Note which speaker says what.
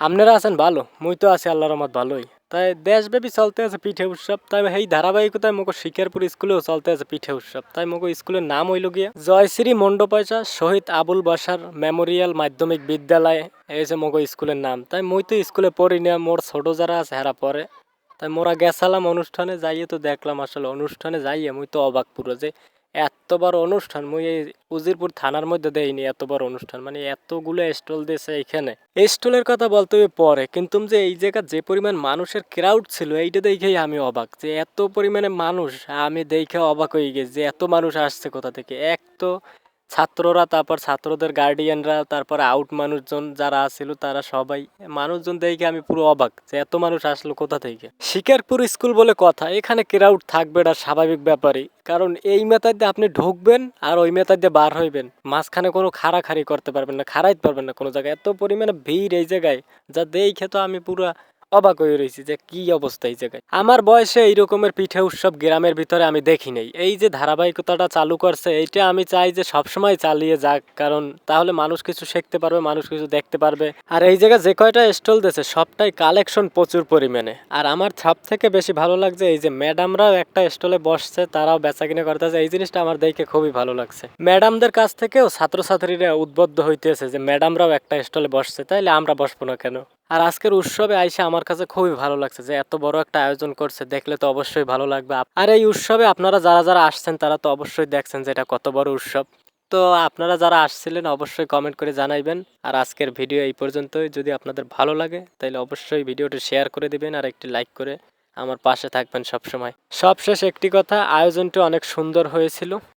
Speaker 1: আপনারা আছেন ভালো, মুই তো আছি আল্লাহর রহমত ভালোই। তাই দেশব্যাপী চলতে আছে পিঠে উৎসব, তাই এই ধারাবাহিকতায় মোকে শিকারপুর স্কুলেও চলতে আছে পিঠে উৎসব। তাই মোকে স্কুলের নাম হইল গিয়া জয়শ্রী মণ্ডপয়সা শহীদ আবুল বাসার মেমোরিয়াল মাধ্যমিক বিদ্যালয়, এই যে মোকে স্কুলের নাম। তাই মুই তো স্কুলে পড়ি না, মোর ছোট যারা আছে হেরা পরে তাই মোরা গেছালাম অনুষ্ঠানে, যাইয়ে তো দেখলাম আসলে অনুষ্ঠানে যাইয়ে মুই তো অবাক পুরো যে এত বড় অনুষ্ঠান, মুই এই উজিরপুর থানার মধ্যে দেয়নি এত বড় অনুষ্ঠান মানে এতগুলো স্টল দিয়েছে এখানে স্টলের কথা বলতে হবে পরে, কিন্তু যে এই জায়গা যে পরিমাণ মানুষের ক্রাউড ছিল, এইটা দেখেই আমি অবাক যে এত পরিমাণে মানুষ, আমি দেখে অবাক হয়ে গেছি যে এত মানুষ আসছে কোথা থেকে। এক তো ছাত্ররা, তারপর ছাত্রদের গার্ডিয়ানরা তারপর আউট মানুষজন যারা আছিল, তারা সবাই, মানুষজন দেখে আমি পুরো অবাক যে এত মানুষ আসলো কোথা থেকে? শিকারপুর স্কুল বলে কথা, এখানে ক্রাউড থাকবে এটা স্বাভাবিক ব্যাপারই। কারণ এই মেথাড দিয়ে আপনি ঢুকবেন আর ওই মেথাড দিয়ে বার হইবেন। মাঝখানে কোনো খাড়াখাড়ি করতে পারবেন না, খাড়াইতে পারবেন না কোনো জায়গায়। এত পরিমাণে ভিড় এই জায়গায়, যা দেখে তো আমি পুরো অবাক হয়ে রয়েছি যে কি অবস্থা এই জায়গায়। আমার বয়সে এই রকমের পিঠে উৎসব গ্রামের ভিতরে আমি দেখি নাই। এই যে ধারাবাহিকতাটা চালু করছে, এইটা আমি চাই যে সবসময় চালিয়ে যাক, কারণ তাহলে মানুষ কিছু শিখতে পারবে, মানুষ কিছু দেখতে পারবে। আর এই জায়গায় যে কয়টা স্টল দিয়েছে, সবটাই কালেকশন প্রচুর পরিমাণে। আর আমার সব থেকে বেশি ভালো লাগছে এই যে ম্যাডামরাও একটা স্টলে বসছে, তারাও বেচা কিনে করতেছে। এই জিনিসটা আমার দেখে খুবই ভালো লাগছে। ম্যাডামদের কাছ থেকেও ছাত্রছাত্রীরা উদ্বুদ্ধ হইতেছে যে ম্যাডামরাও একটা স্টলে বসছে, তাইলে আমরা বসবো না কেন? আর আজকের উৎসবে আইসা আমার কাছে খুবই ভালো লাগছে যে এত বড় একটা আয়োজন করছে, দেখলে তো অবশ্যই ভালো লাগবে। আর এই উৎসবে আপনারা যারা যারা আসছেন, তারা তো অবশ্যই দেখছেন যে এটা কত বড় উৎসব। তো আপনারা যারা আসছিলেন, অবশ্যই কমেন্ট করে জানাইবেন। আর আজকের ভিডিও এই পর্যন্তই। যদি আপনাদের ভালো লাগে তাহলে অবশ্যই ভিডিওটি শেয়ার করে দিবেন আর একটি লাইক করে আমার পাশে থাকবেন সবসময়। সবশেষ একটি কথা, আয়োজনটি অনেক সুন্দর হয়েছিল।